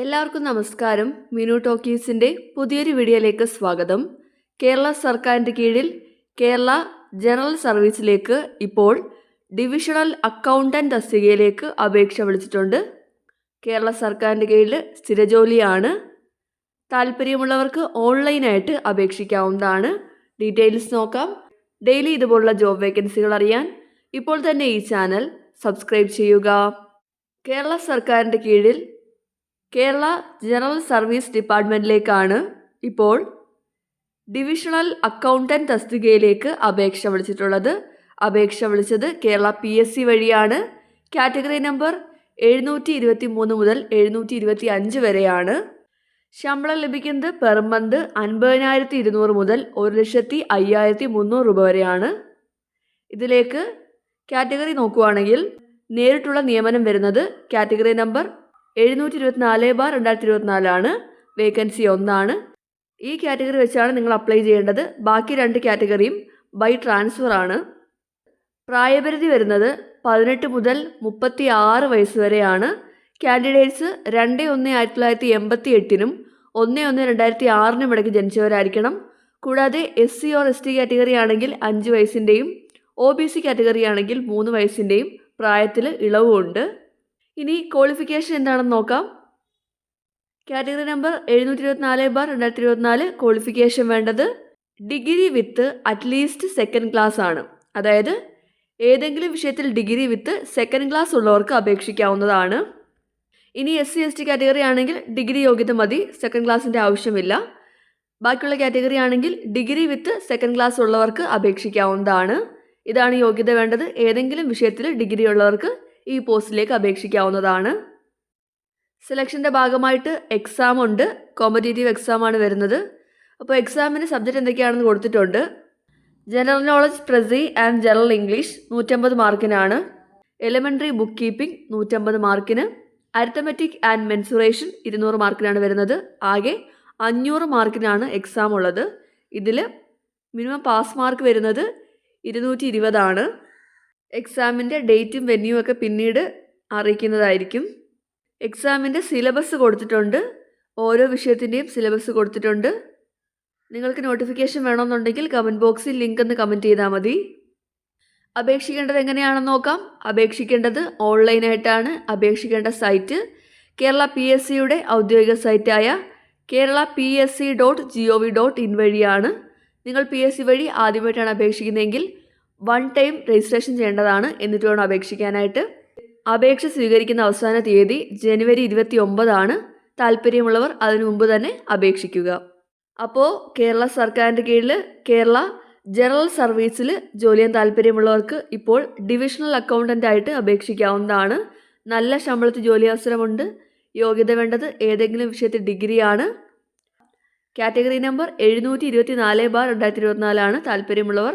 എല്ലാവർക്കും നമസ്കാരം. മിനു ടോക്കീസിന്റെ പുതിയൊരു വീഡിയോയിലേക്ക് സ്വാഗതം. കേരള സർക്കാരിന്റെ കീഴിൽ കേരള ജനറൽ സർവീസിലേക്ക് ഇപ്പോൾ ഡിവിഷണൽ അക്കൗണ്ടന്റ് തസ്തികയിലേക്ക് അപേക്ഷ വിളിച്ചിട്ടുണ്ട്. കേരള സർക്കാരിന്റെ കീഴിൽ സ്ഥിരജോലിയാണ്. താല്പര്യമുള്ളവർക്ക് ഓൺലൈനായിട്ട് അപേക്ഷിക്കാവുന്നതാണ്. ഡീറ്റെയിൽസ് നോക്കാം. ഡെയിലി ഇതുപോലുള്ള ജോബ് വേക്കൻസികൾ അറിയാൻ ഇപ്പോൾ തന്നെ ഈ ചാനൽ സബ്സ്ക്രൈബ് ചെയ്യുക. കേരള സർക്കാരിന്റെ കീഴിൽ കേരള ജനറൽ സർവീസ് ഡിപ്പാർട്ട്മെന്റിലേക്കാണ് ഇപ്പോൾ ഡിവിഷണൽ അക്കൗണ്ടന്റ് തസ്തികയിലേക്ക് അപേക്ഷ വിളിച്ചിട്ടുള്ളത്. അപേക്ഷ വിളിച്ചത് കേരള പി എസ് സി വഴിയാണ്. കാറ്റഗറി നമ്പർ എഴുന്നൂറ്റി ഇരുപത്തി മൂന്ന് മുതൽ എഴുന്നൂറ്റി ഇരുപത്തി അഞ്ച് വരെയാണ്. ശമ്പളം ലഭിക്കുന്നത് പെർ മന്ത് അൻപതിനായിരത്തി ഇരുന്നൂറ് മുതൽ ഒരു ലക്ഷത്തി അയ്യായിരത്തി മുന്നൂറ് രൂപ വരെയാണ്. ഇതിലേക്ക് കാറ്റഗറി നോക്കുവാണെങ്കിൽ നേരിട്ടുള്ള നിയമനം വരുന്നത് കാറ്റഗറി നമ്പർ എഴുന്നൂറ്റി ഇരുപത്തിനാല് ബാർ രണ്ടായിരത്തി ഇരുപത്തിനാലാണ് വേക്കൻസി ഒന്നാണ്. ഈ കാറ്റഗറി വെച്ചാണ് നിങ്ങൾ അപ്ലൈ ചെയ്യേണ്ടത്. ബാക്കി രണ്ട് കാറ്റഗറിയും ബൈ ട്രാൻസ്ഫർ ആണ്. പ്രായപരിധി വരുന്നത് പതിനെട്ട് മുതൽ മുപ്പത്തി ആറ് വയസ്സ് വരെയാണ്. കാൻഡിഡേറ്റ്സ് രണ്ട് ഒന്ന് ആയിരത്തി തൊള്ളായിരത്തി എൺപത്തി എട്ടിനും ഒന്ന് ഒന്ന് രണ്ടായിരത്തി ആറിനും ഇടയ്ക്ക് ജനിച്ചവരായിരിക്കണം. കൂടാതെ S C or S T category ആണെങ്കിൽ അഞ്ച് വയസ്സിന്റെയും ഒ ബി സി കാറ്റഗറി ആണെങ്കിൽ മൂന്ന് വയസ്സിന്റെയും പ്രായത്തിൽ ഇളവുമുണ്ട് ഇനി ക്വാളിഫിക്കേഷൻ എന്താണെന്ന് നോക്കാം. കാറ്റഗറി നമ്പർ എഴുന്നൂറ്റി ഇരുപത്തിനാല് ബാർ രണ്ടായിരത്തി ഇരുപത്തിനാല് ക്വാളിഫിക്കേഷൻ വേണ്ടത് degree with at least second class ആണ്. അതായത് ഏതെങ്കിലും വിഷയത്തിൽ ഡിഗ്രി വിത്ത് സെക്കൻഡ് ക്ലാസ് ഉള്ളവർക്ക് അപേക്ഷിക്കാവുന്നതാണ്. ഇനി S C S T category ആണെങ്കിൽ ഡിഗ്രി യോഗ്യത മതി സെക്കൻഡ് ക്ലാസ്സിന്റെ ആവശ്യമില്ല. ബാക്കിയുള്ള കാറ്റഗറി ആണെങ്കിൽ ഡിഗ്രി വിത്ത് സെക്കൻഡ് ക്ലാസ് ഉള്ളവർക്ക് അപേക്ഷിക്കാവുന്നതാണ്. ഇതാണ് യോഗ്യത വേണ്ടത്. ഏതെങ്കിലും വിഷയത്തിൽ ഡിഗ്രി ഉള്ളവർക്ക് ഈ പോസ്റ്റിലേക്ക് അപേക്ഷിക്കാവുന്നതാണ്. സെലക്ഷന്റെ ഭാഗമായിട്ട് എക്സാം ഉണ്ട്. കോമ്പറ്റേറ്റീവ് എക്സാമാണ് വരുന്നത്. അപ്പോൾ എക്സാമിന് സബ്ജക്റ്റ് എന്തൊക്കെയാണെന്ന് കൊടുത്തിട്ടുണ്ട്. General knowledge precis and general English നൂറ്റമ്പത് മാർക്കിനാണ്. എലിമെന്ററി ബുക്ക് കീപ്പിംഗ് നൂറ്റമ്പത് മാർക്കിന്. അരിത്തമെറ്റിക് ആൻഡ് മെൻസുറേഷൻ ഇരുന്നൂറ് മാർക്കിനാണ് വരുന്നത്. ആകെ അഞ്ഞൂറ് മാർക്കിനാണ് എക്സാം ഉള്ളത്. ഇതിൽ മിനിമം പാസ് മാർക്ക് വരുന്നത് ഇരുന്നൂറ്റി ഇരുപതാണ്. എക്സാമിന്റെ ഡേറ്റും വെന്യൂ ഒക്കെ പിന്നീട് അറിയിക്കുന്നതായിരിക്കും. എക്സാമിന്റെ സിലബസ് കൊടുത്തിട്ടുണ്ട്. ഓരോ വിഷയത്തിന്റെയും സിലബസ് കൊടുത്തിട്ടുണ്ട്. നിങ്ങൾക്ക് നോട്ടിഫിക്കേഷൻ വേണമെന്നുണ്ടെങ്കിൽ കമന്റ് ബോക്സിൽ ലിങ്ക് ഒന്ന് കമന്റ് ചെയ്താൽ മതി. അപേക്ഷിക്കേണ്ടത് എങ്ങനെയാണെന്ന് നോക്കാം. അപേക്ഷിക്കേണ്ടത് ഓൺലൈനായിട്ടാണ്. അപേക്ഷിക്കേണ്ട സൈറ്റ് കേരള പി എസ് സിയുടെ ഔദ്യോഗിക സൈറ്റായ Kerala P S C dot G O V dot in വഴിയാണ്. നിങ്ങൾ പി എസ് സി വഴി ആദ്യമായിട്ടാണ് അപേക്ഷിക്കുന്നതെങ്കിൽ വൺ ടൈം രജിസ്ട്രേഷൻ ചെയ്യേണ്ടതാണ് എന്നിട്ട് വേണം അപേക്ഷിക്കാനായിട്ട്. അപേക്ഷ സ്വീകരിക്കുന്ന അവസാന തീയതി ജനുവരി ഇരുപത്തി ഒമ്പതാണ് താല്പര്യമുള്ളവർ അതിനു മുമ്പ് തന്നെ അപേക്ഷിക്കുക. അപ്പോൾ കേരള സർക്കാരിന്റെ കീഴിൽ കേരള ജനറൽ സർവീസിൽ ജോലി ചെയ്യാൻ താല്പര്യമുള്ളവർക്ക് ഇപ്പോൾ ഡിവിഷണൽ അക്കൗണ്ടന്റ് ആയിട്ട് അപേക്ഷിക്കാവുന്നതാണ്. നല്ല ശമ്പളത്തിൽ ജോലി അവസരമുണ്ട്. യോഗ്യത വേണ്ടത് ഏതെങ്കിലും വിഷയത്തിൽ ഡിഗ്രിയാണ്. കാറ്റഗറി നമ്പർ എഴുന്നൂറ്റി ഇരുപത്തി നാല് ബാർ രണ്ടായിരത്തി ഇരുപത്തിനാലാണ് താല്പര്യമുള്ളവർ.